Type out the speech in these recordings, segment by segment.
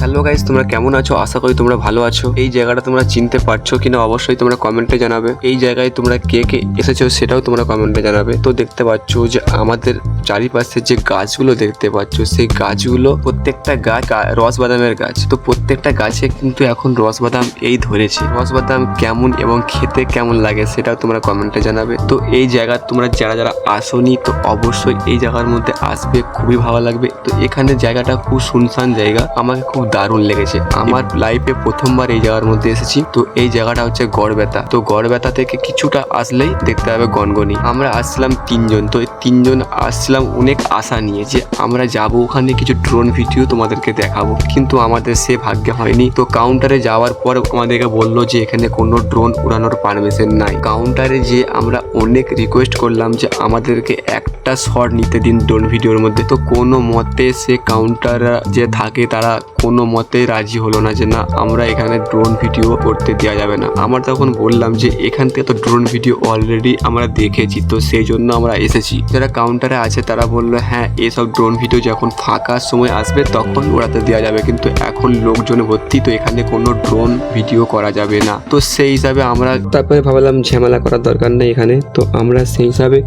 Hello guys তোমরা কেমন আছো? আশা করি তোমরা ভালো আছো। এই জায়গাটা তোমরা চিনতে পারছ কিনা অবশ্যই তোমরা কমেন্টে জানাবে। এই জায়গায় তোমরা কে কে এসেছ সেটাও তোমরা কমেন্টে জানাবে। তো দেখতে পাচ্ছ যে আমাদের চারিপাশে যে গাছগুলো দেখতে পাচ্ছ, সেই গাছগুলো প্রত্যেকটা গাছ রস বাদামের গাছ। তো প্রত্যেকটা গাছে কিন্তু এখন রস বাদাম এই ধরেছে। রস বাদাম কেমন এবং খেতে কেমন লাগে সেটাও তোমরা কমেন্টে জানাবে। তো এই জায়গা তোমরা যারা যারা আসনি, তো অবশ্যই এই জায়গার মধ্যে আসবে। খুবই ভালো লাগবে। তো এখানে জায়গাটা খুব শুনশান জায়গা। আমাকে খুব দারুণ লেগেছে। আমার লাইফে প্রথমবার এই জায়গার মধ্যে এসেছি। তো এই জায়গাটা হচ্ছে গড়বেতা। তো গড়বেতা থেকে কিছুটা আসলেই দেখতে হবে গনগনি। আমরা আসছিলাম তিনজন। তো এই তিনজন আসছিলাম অনেক আশা নিয়ে যে আমরা যাব ওখানে কিছু ড্রোন ভিডিও তোমাদেরকে দেখাবো। কিন্তু আমাদের সে ভাগ্যে হয়নি। তো কাউন্টারে যাওয়ার পর আমাদেরকে বলল যে এখানে কোনো ড্রোন উড়ানোর পারমিশন নাই। কাউন্টারে যে আমরা অনেক রিকোয়েস্ট করলাম যে আমাদেরকে একটা শট নিতে দিন ড্রোন ভিডিওর মধ্যে। তো কোনো মতে সে কাউন্টার যে থাকে তারা কোনো মতে রাজি হলো না যে না, আমরা এখানে ড্রোন ভিডিও করতে দেওয়া যাবে না। আমরা তখন বললাম যে, এখান থেকে তো ড্রোন ভিডিও অলরেডি আমরা দেখেছি, তো সেই জন্য আমরা এসেছি। যারা কাউন্টারে আছে, তারা বলল হ্যাঁ এসব ড্রোন ভিডিও যখন ফাঁকা সময় আসবে, তখন ওড়াতে দেওয়া যাবে। কিন্তু এখন লোকজনে ভর্তি, তো এখানে কোনো ড্রোন ভিডিও করা যাবে না। তো সেই হিসাবে আমরা তারপরে ভাবলাম, ঝামেলা করার দরকার নেই এখানে। তো আমরা সেই হিসাবে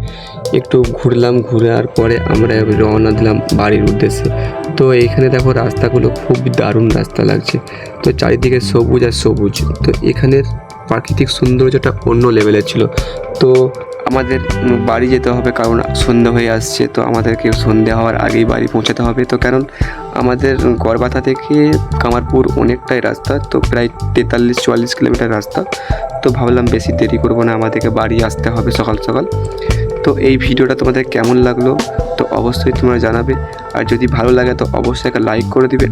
একটু ঘুরলাম, ঘুরার পরে আমরা রওনা দিলাম বাড়ির উদ্দেশ্যে। তো এইখানে দেখো, রাস্তাগুলো খুব দারুণ রাস্তা লাগছে। তো চারিদিকে সবুজ আর সবুজ। তো এখানের প্রাকৃতিক সৌন্দর্যটা অন্য লেভেলের ছিল। তো আমাদের বাড়ি যেতে হবে কারণ সন্ধে হয়ে আসছে। তো আমাদেরকে সন্ধে হওয়ার আগেই বাড়ি পৌঁছাতে হবে। তো কারণ আমাদের গড়বাথা থেকে কামারপুর অনেকটাই রাস্তা। তো প্রায় তেতাল্লিশ, চুয়াল্লিশ কিলোমিটার রাস্তা। তো ভাবলাম বেশি দেরি করব না, আমাদেরকে বাড়ি আসতে হবে সকাল সকাল। তো এই ভিডিওটা তোমাদের কেমন লাগল? তো অবশ্যই তোমরা জানাবে। আর যদি ভালো লাগে তো অবশ্যই একটা লাইক করে দিবে।